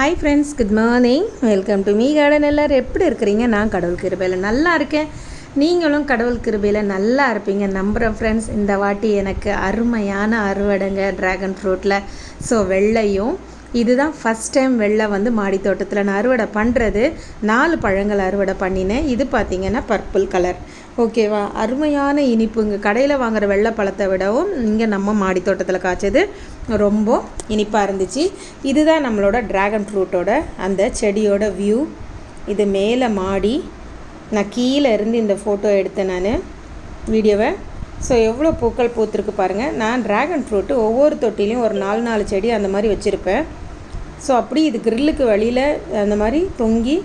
Hi friends good morning welcome to me garden எல்லோரும் எப்படி இருக்கிறீங்க? நான் கடவுள் கிருபையில் நல்லா இருக்கேன். நீங்களும் கடவுள் கிருபையில் நல்லா இருப்பீங்க. நம்புகிற ஃப்ரெண்ட்ஸ் இந்த வாட்டி எனக்கு அருமையான அறுவடைங்க ட்ராகன் ஃப்ரூட்டில் ஸோ வெள்ளையும் இதுதான் ஃபஸ்ட் டைம் வெள்ளை வந்து மாடி தோட்டத்தில் நான் அறுவடை பண்ணுறது நாலு பழங்கள் அறுவடை பண்ணினேன். இது பார்த்திங்கன்னா பர்பிள் கலர் ஓகேவா? அருமையான இனிப்பு. இங்கே கடையில் வாங்குகிற வெள்ளை பழத்தை விடவும் இங்கே நம்ம மாடி தோட்டத்தில் காய்ச்சது ரொம்ப இனிப்பாக இருந்துச்சு. இதுதான் நம்மளோட ட்ராகன் ஃப்ரூட்டோட அந்த செடியோட வியூ இது மேலே மாடி. நான் கீழே இருந்து இந்த ஃபோட்டோ எடுத்தேன் நான். வீடியோவை. ஸோ எவ்வளோ பூக்கள் பூத்துருக்கு பாருங்கள் நான் ட்ராகன் ஃப்ரூட்டு ஒவ்வொரு தொட்டிலையும் ஒரு நாலு நாலு செடி அந்த மாதிரி வச்சுருப்பேன். ஸோ அப்படி இது கிரில்லுக்கு வழியில் அந்த மாதிரி தொங்கி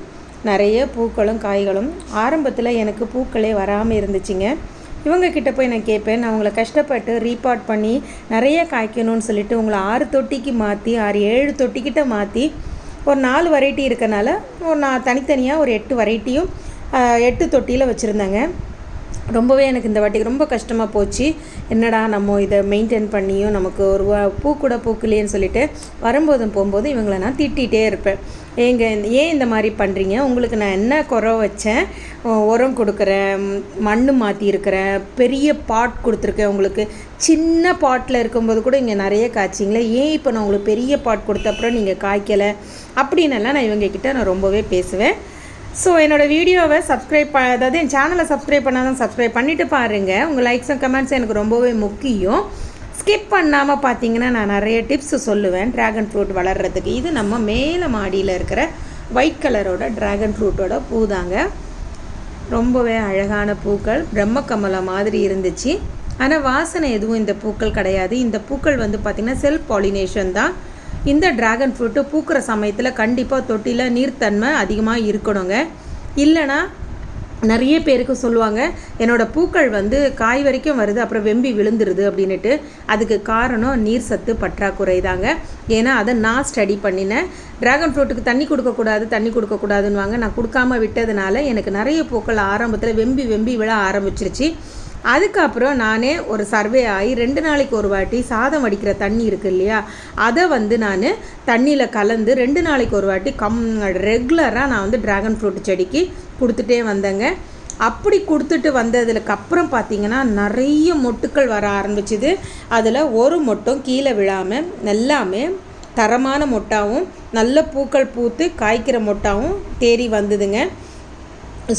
நிறைய பூக்களும் காய்களும். ஆரம்பத்தில் எனக்கு பூக்களே வராமல் இருந்துச்சுங்க. இவங்க கிட்ட போய் நான் கேட்பேன். நான் உங்களை கஷ்டப்பட்டு ரீபாட் பண்ணி நிறைய காய்க்கணும்னு சொல்லிட்டு உங்களை ஆறு தொட்டிக்கு மாற்றி ஆறு ஏழு தொட்டிக்கிட்ட மாற்றி ஒரு நாலு வெரைட்டி இருக்கனால ஒரு நான் தனித்தனியாக ஒரு எட்டு வெரைட்டியும் எட்டு தொட்டியில் வச்சுருந்தேங்க. ரொம்பவே எனக்கு இந்த வாட்டிக்கு ரொம்ப கஷ்டமாக போச்சு. என்னடா நம்ம இதை மெயின்டைன் பண்ணியும் நமக்கு ஒரு பூ கூட பூக்கலையேன்னு சொல்லிட்டு வரும்போதும் போகும்போது இவங்களை நான் திட்டிகிட்டே இருப்பேன். ஏங்க ஏன் இந்த மாதிரி பண்ணுறீங்க உங்களுக்கு நான் என்ன குறை வச்சேன்? உரம் கொடுக்குறேன் மண் மாற்றிருக்கிறேன் பெரிய பாட் கொடுத்துருக்கேன் உங்களுக்கு. சின்ன பாட்டில் இருக்கும்போது கூட இங்கே நிறைய காய்ச்சிங்களே ஏன் இப்போ நான் உங்களுக்கு பெரிய பாட் கொடுத்த அப்புறம் நீங்கள் காய்க்கலை? அப்படின்னெல்லாம் நான் இவங்கக்கிட்ட நான் ரொம்பவே பேசுவேன். ஸோ என்னோடய வீடியோவை சப்ஸ்கிரைப் ப அதாவது என் சேனலை சப்ஸ்கிரைப் பண்ணாதான் சப்ஸ்கிரைப் பண்ணிவிட்டு பாருங்கள் உங்கள் லைக்ஸ் அண்ட் கமெண்ட்ஸ் எனக்கு ரொம்பவே முக்கியம். ஸ்கிப் பண்ணாமல் பார்த்தீங்கன்னா நான் நிறைய டிப்ஸ் சொல்லுவேன். ட்ராகன் ஃப்ரூட் வளர்கிறதுக்கு இது நம்ம மேலே மாடியில் இருக்கிற ஒயிட் கலரோட ட்ராகன் ஃப்ரூட்டோட பூ தாங்க. ரொம்பவே அழகான பூக்கள். பிரம்ம மாதிரி இருந்துச்சு. ஆனால் வாசனை எதுவும் இந்த பூக்கள் கிடையாது. இந்த பூக்கள் வந்து பார்த்திங்கன்னா செல்ஃப் பாலினேஷன் தான். இந்த ட்ராகன் ஃப்ரூட்டு பூக்கிற சமயத்தில் கண்டிப்பாக தொட்டியில் நீர்த்தன்மை அதிகமாக இருக்கணுங்க. இல்லைனா நிறைய பேருக்கு சொல்லுவாங்க என்னோடய பூக்கள் வந்து காய் வரைக்கும் வருது அப்புறம் வெம்பி விழுந்துருது அப்படின்ட்டு அதுக்கு காரணம் நீர் சத்து பற்றாக்குறை தாங்க. ஏன்னா அதை நான் ஸ்டடி பண்ணினேன். ட்ராகன் ஃப்ரூட்டுக்கு தண்ணி கொடுக்கக்கூடாது தண்ணி கொடுக்கக்கூடாதுன்னு நான் கொடுக்காம விட்டதுனால எனக்கு நிறைய பூக்கள் ஆரம்பத்தில் வெம்பி வெம்பி விழ ஆரம்பிச்சிருச்சு. அதுக்கப்புறம் நானே ஒரு சர்வே ஆகி ரெண்டு நாளைக்கு ஒரு வாட்டி சாதம் வடிக்கிற தண்ணி இருக்குது இல்லையா? அதை வந்து நான் தண்ணியில் கலந்து ரெண்டு நாளைக்கு ஒரு வாட்டி கம் ரெகுலராக நான் வந்து ட்ராகன் ஃப்ரூட் செடிக்கு கொடுத்துட்டே வந்தேங்க. அப்படி கொடுத்துட்டு வந்ததுக்கு அப்புறம் பார்த்தீங்கன்னா நிறைய மொட்டுக்கள் வர ஆரம்பிச்சுது. அதில் ஒரு மொட்டும் கீழே விழாமல் எல்லாமே தரமான மொட்டாவும் நல்ல பூக்கள் பூத்து காய்க்கிற மொட்டாவும் தேறி வந்ததுங்க.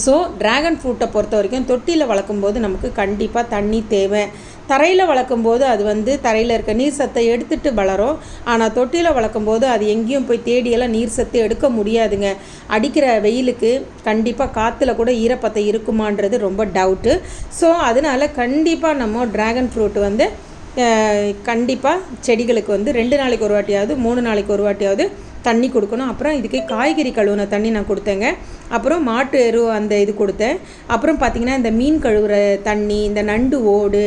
ஸோ ட்ராகன் ஃப்ரூட்டை பொறுத்த வரைக்கும் தொட்டியில் வளர்க்கும்போது நமக்கு கண்டிப்பாக தண்ணி தேவை. தரையில் வளர்க்கும்போது அது வந்து தரையில் இருக்க நீர் சத்தை எடுத்துகிட்டு வளரும். ஆனால் தொட்டியில் வளர்க்கும்போது அது எங்கேயும் போய் தேடியெல்லாம் நீர் சத்து எடுக்க முடியாதுங்க. அடிக்கிற வெயிலுக்கு கண்டிப்பாக காற்றுல கூட ஈரப்பத்தை இருக்குமான்றது ரொம்ப டவுட்டு ஸோ அதனால் கண்டிப்பாக நம்ம ட்ராகன் ஃப்ரூட் வந்து கண்டிப்பாக செடிகளுக்கு வந்து ரெண்டு நாளைக்கு ஒரு வாட்டியாவது மூணு நாளைக்கு ஒரு வாட்டியாவது தண்ணி கொடுக்கணும். அப்புறம் இதுக்கு காய்கறி கழுவுன தண்ணி நான் கொடுத்தேங்க. அப்புறம் மாட்டு எரு அந்த இது கொடுத்தேன். அப்புறம் பார்த்திங்கன்னா இந்த மீன் கழுவுற தண்ணி இந்த நண்டு ஓடு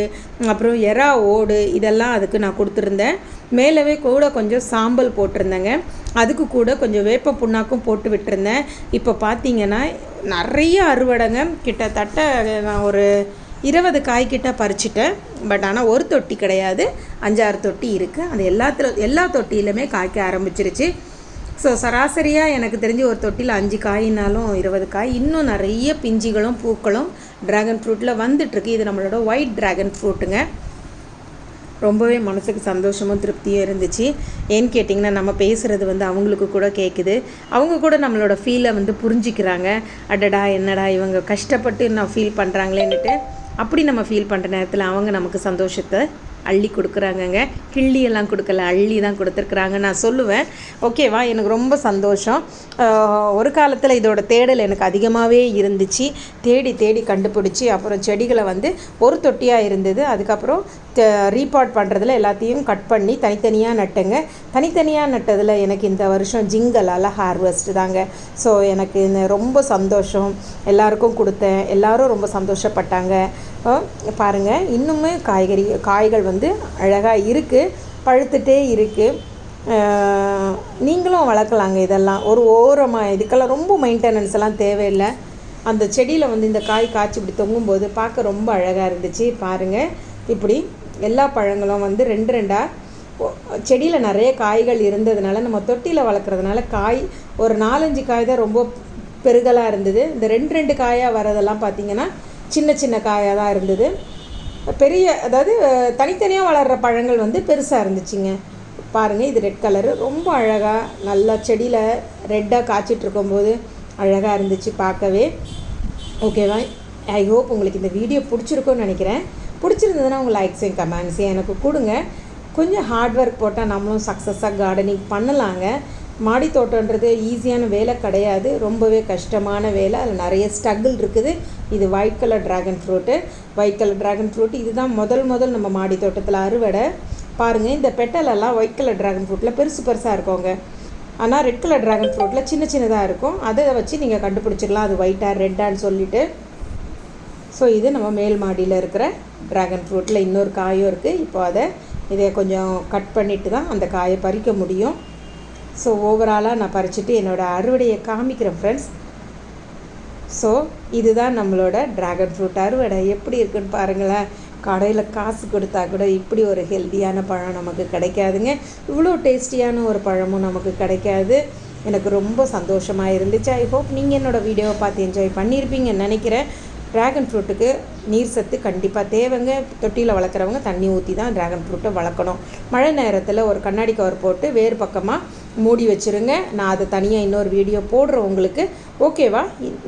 அப்புறம் எறா ஓடு இதெல்லாம் அதுக்கு நான் கொடுத்துருந்தேன். மேலவே கூட கொஞ்சம் சாம்பல் போட்டிருந்தேங்க. அதுக்கு கூட கொஞ்சம் வேப்ப புண்ணாக்கும் போட்டு விட்டுருந்தேன். இப்போ பார்த்தீங்கன்னா நிறைய அறுவடைங்க. கிட்டத்தட்ட நான் ஒரு இருபது காய்கிட்ட பறிச்சிட்டேன். பட் ஆனால் ஒரு தொட்டி கிடையாது. அஞ்சாறு தொட்டி இருக்குது அந்த எல்லாத்துல எல்லா தொட்டியிலுமே காய்க்க ஆரம்பிச்சிருச்சு. ஸோ சராசரியாக எனக்கு தெரிஞ்சு ஒரு தொட்டியில் அஞ்சு காயினாலும் இருபது காய். இன்னும் நிறைய பிஞ்சிகளும் பூக்களும் ட்ராகன் ஃப்ரூட்டில் வந்துட்டுருக்கு. இது நம்மளோட ஒயிட் ட்ராகன் ஃப்ரூட்டுங்க ரொம்பவே மனசுக்கு சந்தோஷமும் திருப்தியும் இருந்துச்சு. ஏன்னு கேட்டிங்கன்னா நம்ம பேசுகிறது வந்து அவங்களுக்கு கூட கேட்குது அவங்க கூட நம்மளோட ஃபீலை வந்து புரிஞ்சிக்கிறாங்க. அடடா என்னடா இவங்க கஷ்டப்பட்டு நான் ஃபீல் பண்ணுறாங்களேன்னுட்டு அப்படி நம்ம ஃபீல் பண்ணுற நேரத்தில் அவங்க நமக்கு சந்தோஷத்தை அள்ளி கொடுக்குறாங்கங்க. கிள்ளி எல்லாம் கொடுக்கல அள்ளி தான் கொடுத்துருக்குறாங்க. நான் சொல்லுவேன் ஓகேவா எனக்கு ரொம்ப சந்தோஷம். ஒரு காலத்தில் இதோட தேடல் எனக்கு அதிகமாகவே இருந்துச்சு. தேடி தேடி கண்டுபிடிச்சி அப்புறம் செடிகளை வந்து ஒரு தொட்டியாக இருந்தது. அதுக்கப்புறம் ரீபாட் பண்ணுறதுல எல்லாத்தையும் கட் பண்ணி தனித்தனியாக நட்டுங்க. தனித்தனியாக நட்டதில் எனக்கு இந்த வருஷம் ஜிங்கலால் ஹார்வெஸ்ட் தாங்க. ஸோ எனக்கு ரொம்ப சந்தோஷம். எல்லாருக்கும் கொடுத்தேன். எல்லோரும் ரொம்ப சந்தோஷப்பட்டாங்க. பாருங்கள் இன்னுமே காய்கறி காய்கள் வந்து அழகாக இருக்குது பழுத்துட்டே இருக்குது நீங்களும் வளர்க்கலாங்க இதெல்லாம். ஒரு ஓரமாக இதுக்கெல்லாம் ரொம்ப மெயின்டெனன்ஸ் எல்லாம் தேவையில்லை. அந்த செடியில் வந்து இந்த காய் காய்ச்சி இப்படி தொங்கும்போது பார்க்க ரொம்ப அழகாக இருந்துச்சு. பாருங்கள் இப்படி எல்லா பழங்களும் வந்து ரெண்டு ரெண்டாக செடியில் நிறைய காய்கள் இருந்ததுனால நம்ம தொட்டியில் வளர்க்குறதுனால காய் ஒரு நாலஞ்சு காய் தான் ரொம்ப பெருகலாக இருந்தது. இந்த ரெண்டு ரெண்டு காயாக வரதெல்லாம் பார்த்திங்கன்னா சின்ன சின்ன காயாக தான் இருந்தது. பெரிய அதாவது தனித்தனியாக வளர்கிற பழங்கள் வந்து பெருசாக இருந்துச்சுங்க. பாருங்கள் இது ரெட் கலரு ரொம்ப அழகாக நல்லா செடியில் ரெட்டாக காய்ச்சிட்டு இருக்கும்போது அழகாக இருந்துச்சு பார்க்கவே. ஓகேவா ஐ ஹோப் உங்களுக்கு இந்த வீடியோ பிடிச்சிருக்குன்னு நினைக்கிறேன். பிடிச்சிருந்ததுன்னா உங்கள் லைக்ஸையும் கமெண்ட்ஸையும் எனக்கு கொடுங்க. கொஞ்சம் ஹார்ட் ஒர்க் போட்டால் நம்மளும் சக்ஸஸாக கார்டனிங் பண்ணலாங்க. மாடி தோட்டன்றது ஈஸியான வேலை கிடையாது. ரொம்பவே கஷ்டமான வேலை. அதில் நிறைய ஸ்ட்ரகிள் இருக்குது. இது white colour dragon fruit white colour dragon fruit இதுதான் முதல் முதல் நம்ம மாடி தோட்டத்தில் அறுவடை. பாருங்கள் இந்த பெட்டலெல்லாம் ஒயிட் கலர் ட்ராகன் ஃப்ரூட்டில் பெருசு பெருசாக இருக்கோங்க ஆனால் ரெட் கலர் ட்ராகன் ஃப்ரூட்டில் சின்ன சின்னதாக இருக்கும். அதை வச்சு நீங்கள் கண்டுபிடிச்சிடலாம். அது ஒயிட்டாக ரெட்டான்னு சொல்லிவிட்டு ஸோ இது நம்ம மேல் மாடியில் இருக்கிற ட்ராகன் ஃப்ரூட்டில் இன்னொரு காயும் இருக்குது இப்போ அதை இதை கொஞ்சம் கட் பண்ணிவிட்டு தான் அந்த காயை பறிக்க முடியும். ஸோ ஓவராலாக நான் பறிச்சுட்டு என்னோடய அறுவடையை காமிக்கிறேன் ஃப்ரெண்ட்ஸ் ஸோ இதுதான் நம்மளோட ட்ராகன் ஃப்ரூட் அறுவடை எப்படி இருக்குன்னு பாருங்களேன். கடையில் காசு கொடுத்தா கூட இப்படி ஒரு ஹெல்த்தியான பழம் நமக்கு கிடைக்காதுங்க. இவ்வளோ டேஸ்டியான ஒரு பழமும் நமக்கு கிடைக்காது. எனக்கு ரொம்ப சந்தோஷமாக இருந்துச்சு. ஐ ஹோப் நீங்கள் என்னோடய வீடியோவை பார்த்து என்ஜாய் பண்ணியிருப்பீங்கன்னு நினைக்கிறேன். ட்ராகன் ஃப்ரூட்டுக்கு நீர் சத்து கண்டிப்பாக தேவைங்க. தொட்டியில் வளர்க்குறவங்க தண்ணி ஊற்றி தான் ட்ராகன் ஃப்ரூட்டை வளர்க்கணும். மழை நேரத்தில் ஒரு கண்ணாடி கவர் போட்டு வேறு பக்கமாக மூடி வச்சுருங்க. நான் அதை தனியாக இன்னொரு வீடியோ போடுறேன் உங்களுக்கு. ஓகேவா?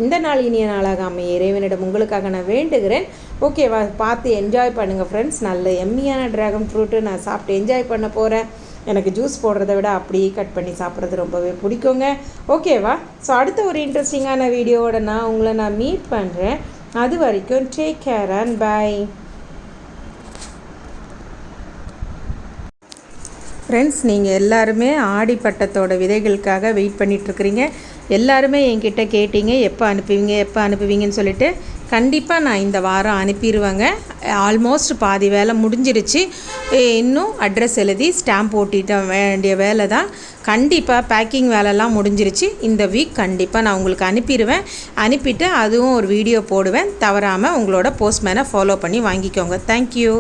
இந்த நாள் இனிய நாளாக அமைய இறைவனிடம் உங்களுக்காக நான் வேண்டுகிறேன். ஓகேவா? பார்த்து என்ஜாய் பண்ணுங்கள் ஃப்ரெண்ட்ஸ் நல்ல எம்மியான ட்ராகன் ஃப்ரூட்டு நான் சாப்பிட்டு என்ஜாய் பண்ண போகிறேன் எனக்கு ஜூஸ் போடுறத விட அப்படியே கட் பண்ணி சாப்பிட்றது ரொம்பவே பிடிக்குங்க. ஓகேவா? ஸோ அடுத்த ஒரு இன்ட்ரெஸ்டிங்கான வீடியோவோட நான் உங்களை நான் மீட் பண்ணுறேன் அது வரைக்கும் take care and bye friends நீங்கள் எல்லாருமே ஆடி பட்டத்தோட விதைகளுக்காக வெயிட் பண்ணிகிட்ருக்குறீங்க எல்லாருமே என்கிட்ட கேட்டீங்க எப்போ அனுப்புவீங்க எப்போ அனுப்புவீங்கன்னு சொல்லிட்டு கண்டிப்பாக நான் இந்த வாரம் அனுப்பிடுவேங்க ஆல்மோஸ்ட் பாதி வேலை முடிஞ்சிருச்சு. இன்னும் அட்ரஸ் எழுதி ஸ்டாம்ப் ஓட்டிட்ட வேண்டிய வேலை தான். கண்டிப்பாக பேக்கிங் வேலைலாம் முடிஞ்சிருச்சு. இந்த வீக் கண்டிப்பாக நான் உங்களுக்கு அனுப்பிடுவேன் அனுப்பிட்டு அதுவும் ஒரு வீடியோ போடுவேன். தவறாமல் உங்களோட போஸ்ட்மேனை ஃபாலோ பண்ணி வாங்கிக்கோங்க. தேங்க்யூ